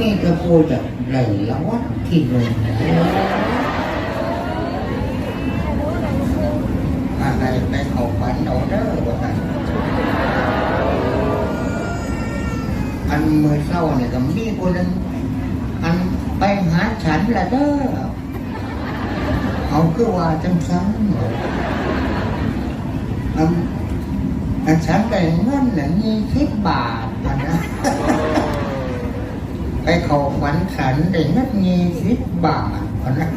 นี่ก็พูดจากไหลละวัดที่หนึ่งอะไรไปเขาฝันเอาเด้อว่าซั่นอันมือเศร้าเนี่ยก็มีคนนึงอันไปหาฉันละเด้อเอาคือว่าจังซ้ำอันอันฉันได้เงินน่ะยี่สิบบาทนะ ไปเขาฝันฉันได้เงินยี่สิบบาทอันนะ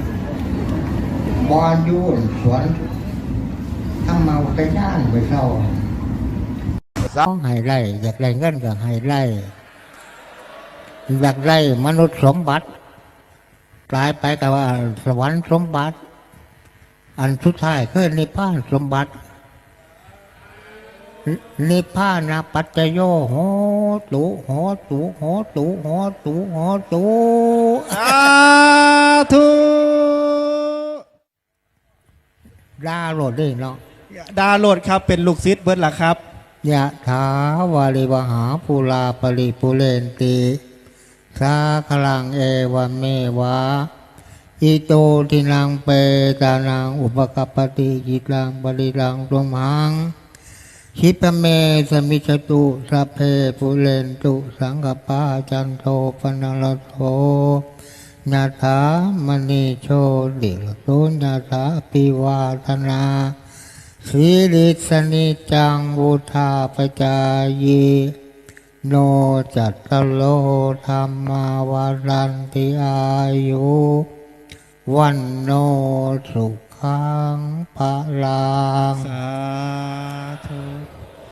บอลยูนสวนทำเมาไปย่านไปเศร้าต้องให้ไล่อยากได้เงินก็ให้ไล่อยากได้มนุษย์สมบัติกลายไปกับว่าสวรรค์สมบัติ อันสุดท้ายคือนิพพานสมบัติ นินิพพานะปัจจโยโหตุโหตุโหตุโหตุโหตุสาธุดาโรดได้เนาะดาโหลดครับเป็นลูกศิษย์เบิร์ดล่ะครับยะถาวาริวหาภูลาปริปุเรนติสาคลังเอวเมวะอิโตทินังเปตานังอุปกปปติจิตังบริรังตุมหัง ชิปเมสมิจตุสัพเพปุเรนตุสังกปาจันโทปนรโทญาถามณีโชติตุญาถาปิวาธนาสีริสนิจังวุธาปจายโนจัตตโลธรรมาวารันติอายุวันโนสุขังพลังสา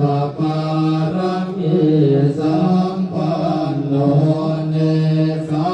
ทัปารังสัมปันโนเนสา